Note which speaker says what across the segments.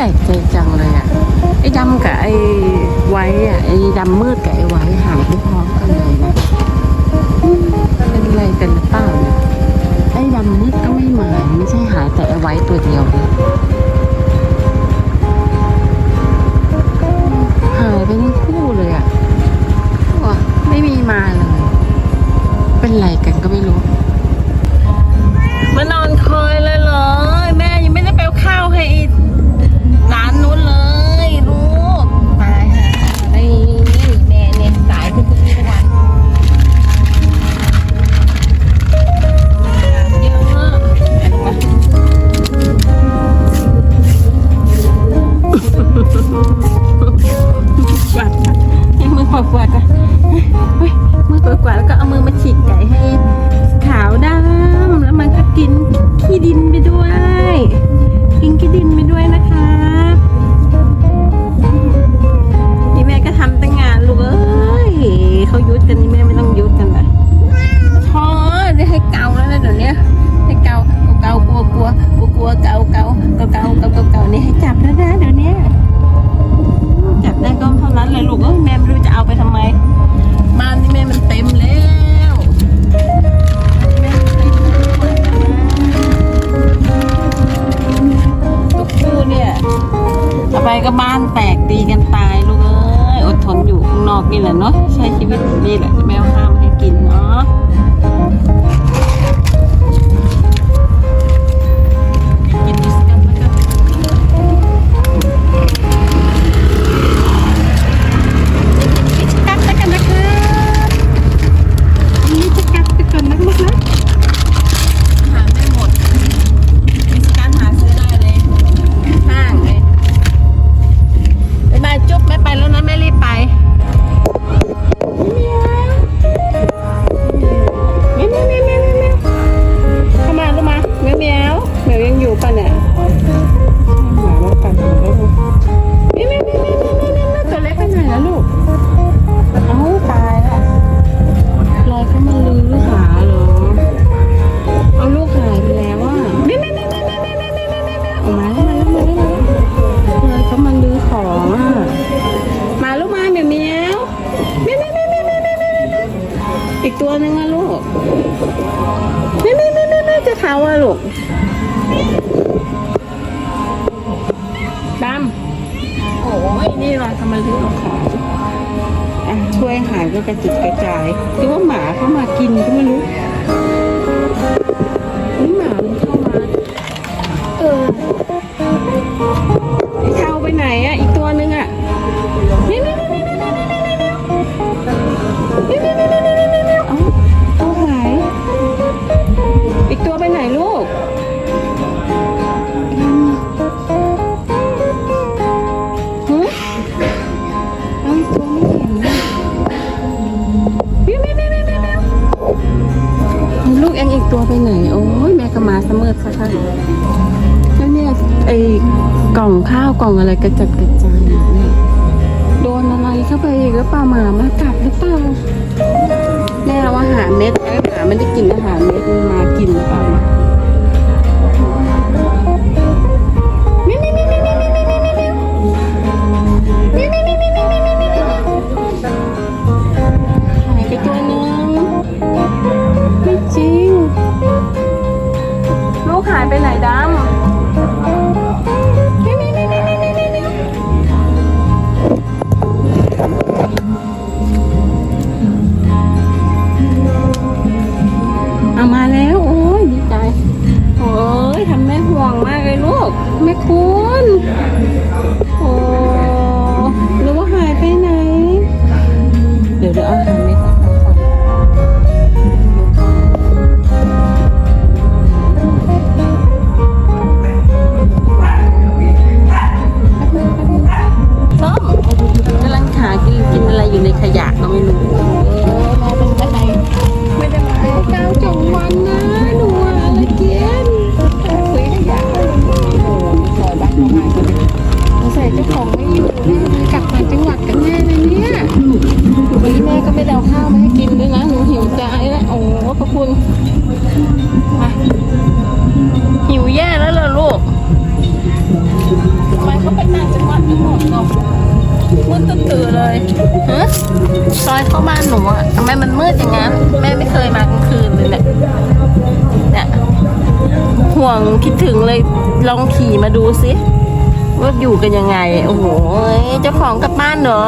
Speaker 1: ลกใจจังเลยอะ ไอ้ดำกับไอ้ไว้อะ ไอ้ดำมืดกับไอ้ไว้หายไปพร้อมกันเลยนะเป็นอะไรกันหรือเปล่าเนี่ยไอ้ดำมืดก็ไม่มาไม่ใช่หายแต่ไอ้ไว้ตัวเดียวนะหายไปทั้งคู่เลยอะว้าไม่มีมาเลย เป็นไรกัน กวาดให้มือกวาดกวาดอะเฮ้ยมือกวาดกวาดแล้วก็เอามือมาฉีกไก่ให้ขาวดำแล้วมันก็กินขี้ดินไปด้วย กินขี้ดินไปด้วยนะคะนี่แม่ก็ทำตั้งงานลูกเอ้ยเขายุดกันนี่แม่ไม่ต้องยุดกันเลยพอได้ให้เกาแล้วนะเดี๋ยวนี้ให้เกาเกาเกลัวกลัวกลัวกลัวเกาเกาเกาเกาเกาเกาเกานี่ให้จับแล้วนะเดี๋ยวนี้ จับได้ก็เท่านั้นเลยลูกเอ้ยแม่ไม่รู้จะเอาไปทำไมบ้านนี่แม่มันเต็มแล้วทุกคู่เนี่ยเอาไปก็บ้านแตกตีกันตายลูกเอ้ยอดทนอยู่ข้างนอกนี่แหละเนาะใช้ชีวิตนี่แหละแมวห้ามให้กินเนาะ มาลูกมาเหมียวเหมียวเมียวเมียวเมียวเมียวเมียวอีกตัวหนึ่งอะลูกเมียวเมียวเมียวเมียวจะเท้าอะลูกดำโอ้ยนี่เราทำไมถึงเอาของช่วยหายก็กระจิตกระจายคือว่าหมาเข้ามากินก็ไม่รู้นี่หมาเข้ามาเออเอ้าไปไหนอะ ตัวไปไหน โอ้ยแม่ก็มาเสมอสักครั้งแล้วเนี่ยไอ้กล่องข้าวกล่องอะไรกระจัดกระจายเนี่ยโดนอะไรเข้าไปอีกหรือเปล่าหมามากัดหรือเปล่าแม่เอาอาหารเม็ดไอ้หมาไม่ได้กินอาหารเม็ดมันมากินหรือเปล่า เลยฮะซอยเข้าบ้านหนูอะทำไมมันมืดอย่างนั้น แม่ไม่เคยมากลางคืนเลยเนี่ยเนี่ยห่วงคิดถึงเลยลองขี่มาดูสิว่าอยู่กันยังไง โอ้โหเจ้าของกลับบ้านเหรอ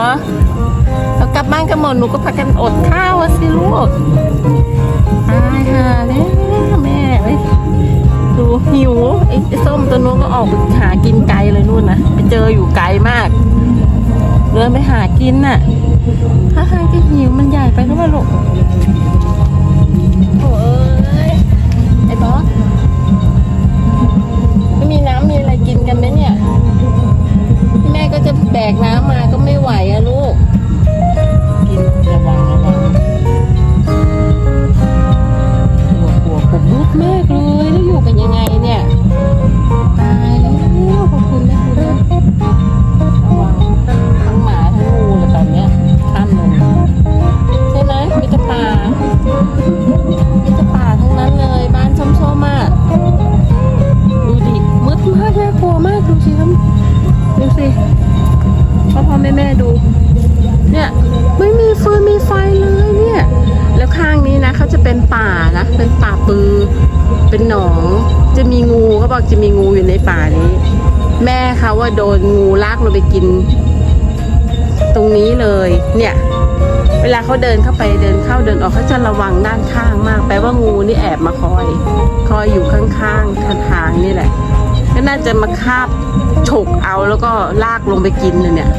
Speaker 1: เรากลับบ้านกันหมดหนูก็พากันอดข้าวสิลูกตายห่าแล้วแม่เอ้ยดูหิวไอ้ส้มตัวนู้นก็ออกหากินไกลเลยนู่นนะไปเจออยู่ไกลมาก เดินไปหากินน่ะ ถ้าทางจะหิวมันใหญ่ไปก็มาลูกโอ้ยไอ้บอสไม่มีน้ำมีอะไรกินกันไหมเนี่ย แม่ก็จะแบกน้ำมาก็ไม่ไหว แม่แม่ดู เนี่ยไม่มีฟืนมีไฟเลยเนี่ย แล้วข้างนี้นะเขาจะเป็นป่านะเป็นป่าปือ เป็นหนอง จะมีงูเขาบอกจะมีงูอยู่ในป่านี้ แม่เขาว่าโดนงูลากลงไปกิน ตรงนี้เลย เนี่ยเวลาเขาเดินเข้าไปเดินเข้าเดินออกเขาจะระวังด้านข้างมากแปลว่างูนี่แอบมาคอย คอยอยู่ข้างๆทางนี่แหละก็น่าจะมาคาบฉกเอาแล้วก็ลากลงไปกินเลยเนี่ย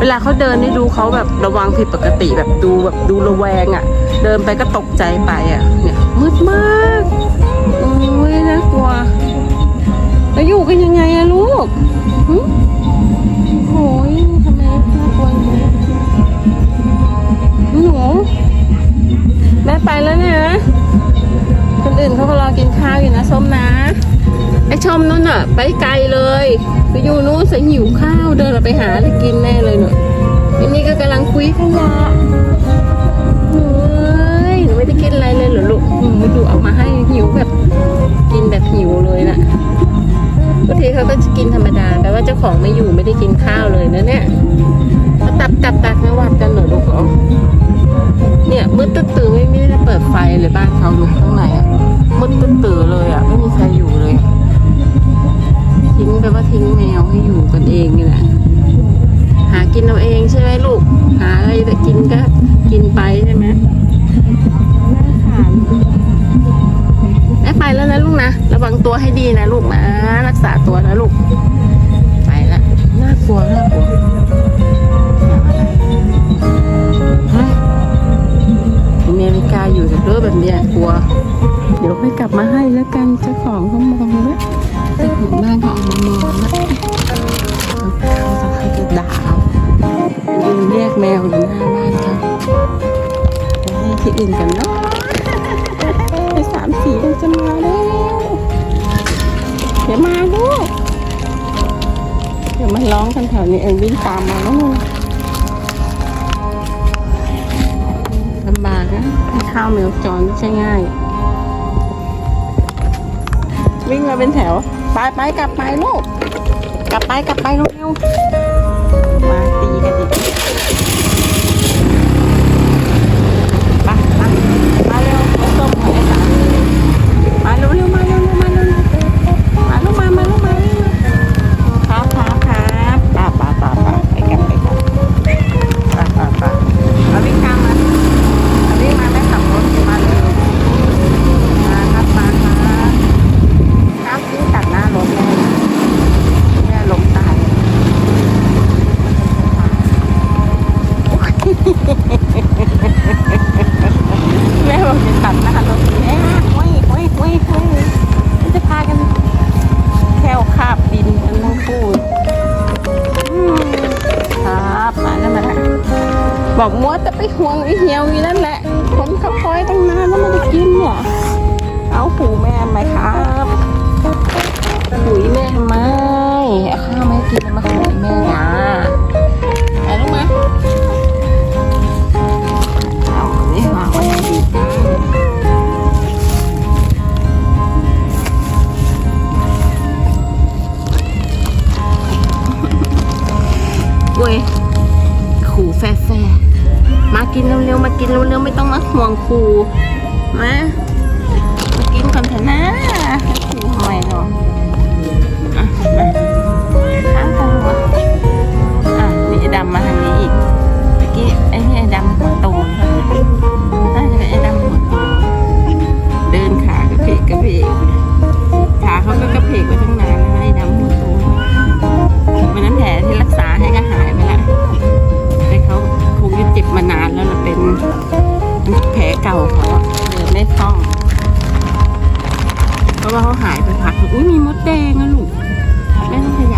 Speaker 1: เวลาเขาเดินนี่ดูเขาแบบระวังผิดปกติแบบดูแบบดูระแวงอะ่ะ เดินไปก็ตกใจไปอะ่ะ เนี่ยมืดมากโอ้ยน่ากลัวแล้วอยู่กันยังไงอะลูกหึโอ้ยทำไมน่ากลัวอย่างนี้หนูแม่ไปแล้วนะคนอื่นเขาก็รอกินข้าวอยู่นะส้มนะ ไอชมนั่นอะไปไกลเลยไปอยู่นู้นใส่หิวข้าวเดินเราไปหาอะไรกินแน่เลยหนูอันนี้ก็กำลังคุยขยะหนูเอ้ยหนูไม่ได้กินอะไรเลยเหรอลูกหนูดูเอามาให้หิวแบบกินแบบหิวเลยนะบางทีเขาก็จะกินธรรมดาแต่ว่าเจ้าของไม่อยู่ไม่ได้กินข้าวเลยนะเนี่ยเขาตับตับตักนวัดกันเหรอลูกเหรอเนี่ยมืดตื้อๆไม่ไม่ได้เปิดไฟเลยบ้านเขาเลยข้างในอะมืดตื้อเลยอะไม่มีใครอยู่เลย งไปลว่าทิ้งแมวให้อยู่กันเองนี่แหละ หากินเอาเองใช่ไหมลูก หาอะไรจะกินก็กินไปใช่ไหมแม่ไปแล้วนะลูกนะ ระวังตัวให้ดีนะลูกนะ รักษาตัวนะลูก ไปละน่ากลัวน่ากลัวเฮ้ยอเมริกาอยู่กับเรื่องแบบเนี้ยกลัว เดี๋ยวค่อยกลับมาให้แล้วกันเจ้าของเขามองแล้ว ไปถึงบ้านเขาเอามามองแล้วเขาจะด่าเอายืนเรียกแมวอยู่หน้าบ้านเขาไปให้ที่อื่นกันเนาะไปสามสีมันจะมาแล้วเดี๋ยวมาลูกเดี๋ยวมันร้องกันแถวนี้เองวิ่งตามมาแล้วมึงลำบากนะให้ข้าวแมวจรไม่ใช่ง่ายวิ่งมาเป็นแถว ไปไปกลับไปลูก กลับไปกลับไปเร็วๆมาตีกันดิไปไปมาเร็วส้มของไอ้สามมาเร็วเร็วมา รู้เนื้อไม่ต้องมาห่วงครูมากินก่อนเถอะนะครูหอยเนาะข้างกันหมดอะมีไอ้ดำมาทางนี้อีกเมื่อกี้ไอ้นี่ไอ้ดำหัวโตน่าจะเป็นไอ้ดำหัวโตเดินขากระเพกกระเพกขาเขาก็กระเพกไปตั้งนานนะไอ้ดำหัวโตวันนั้นแผล จ็บมานานแล้วนะเป็นแผลเก่าเขาเดินไม่คล่องเพราะว่าเขาหายไปพักอุ้ยมีมดแดงอะลูกไม่ต้องขยาย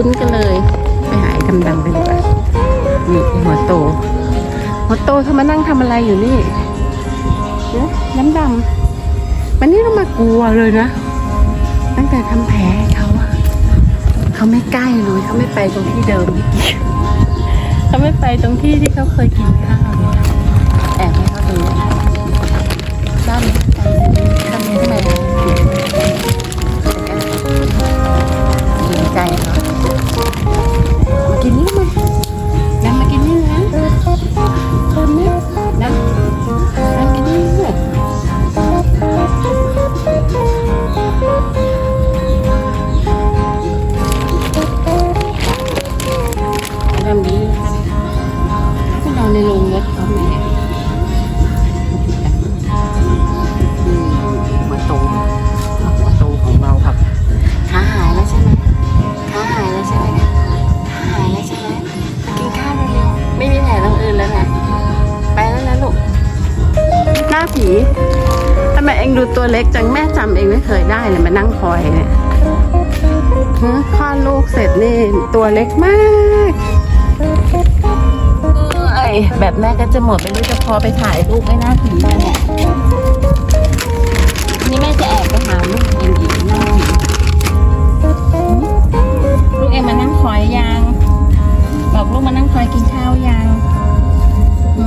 Speaker 1: คุ้นกันเลย ไปหายกำดังกันดีกว่านี่หัวโต หัวโตเขามานั่งทำอะไรอยู่นี่น้ำดำมันนี่เรามากลัวเลยนะ ตั้งแต่ทำแผลเขาอะเขาไม่ใกล้เลยเขาไม่ไปตรงที่เดิมเมื่อกี้เขาไม่ไปตรงที่ที่เขาเคยกิน คลอดลูกเสร็จนี่ตัวเล็กมากไอแบบแม่ก็จะหมดไปด้วยจะพอไปถ่ายลูปไม่น่าถึงแม่เนี่ยนี่แม่จะแอบไปหาลูกเองมอีกนั่งกินลูกเองมานั่งคอยยัง บอกลูกมานั่งคอยกินข้าวยังอื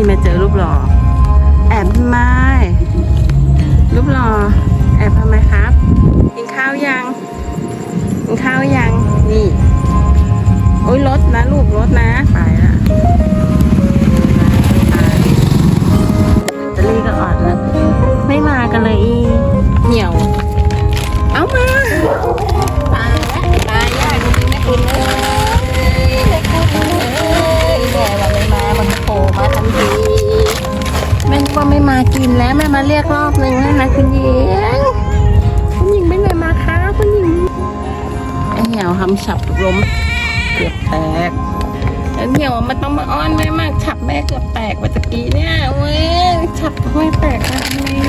Speaker 1: นี่มาเจอรูปหล่อ แอบไม้รูปหล่อ แอบทำไมครับ กินข้าวยัง กินข้าวยัง นี่ โอ้ยรถนะลูกรถนะไปละจะรีก็อดแล้ไม่มากันเลยอี เหนียว เอามา ว่าไม่มากินแล้วแม่มาเรียกรอบหนึ่งแล้วนะคุณหญิงคุณหญิงไม่ไหนมาคะคุณหญิงไอเหี่ยวทำฉับล้มเกือบแตกไอเหี่ยวมันต้องมาอ้อนแม่มากฉับแม่เกือบแตกเมื่อกี้เนี่ยเว้ยฉับห้อยแตกอะไเนี่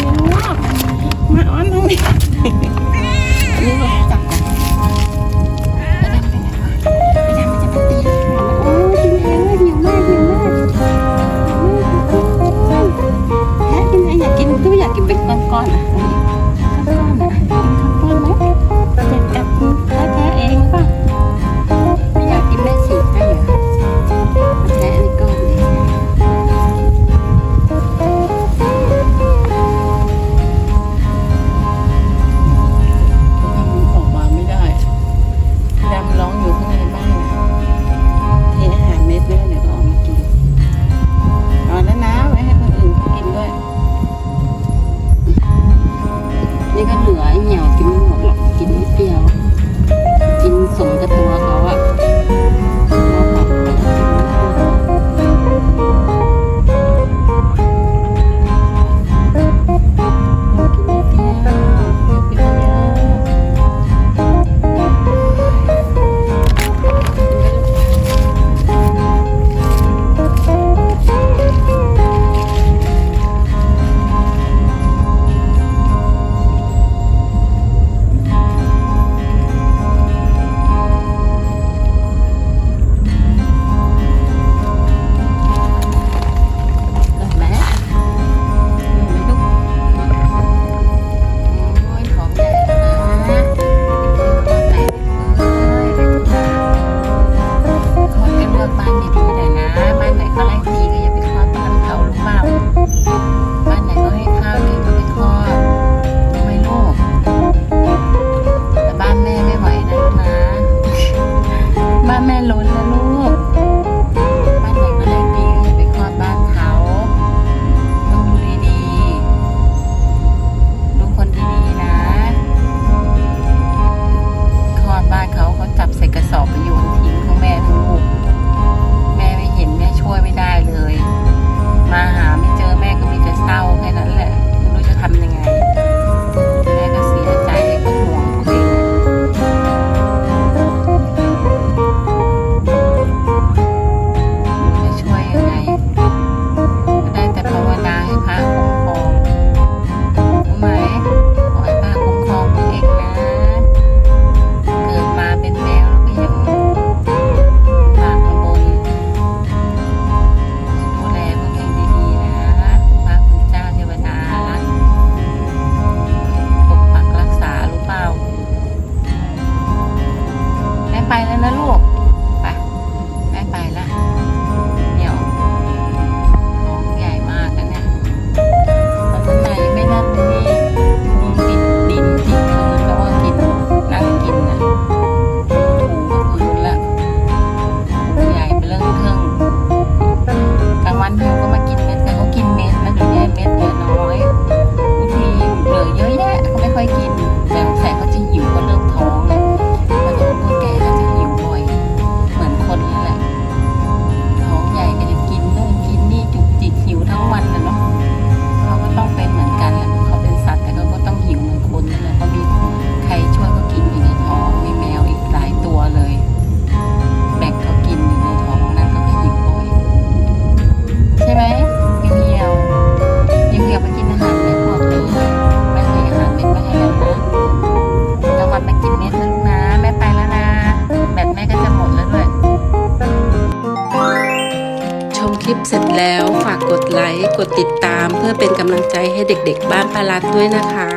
Speaker 1: บ้านปลารัดด้วยนะคะ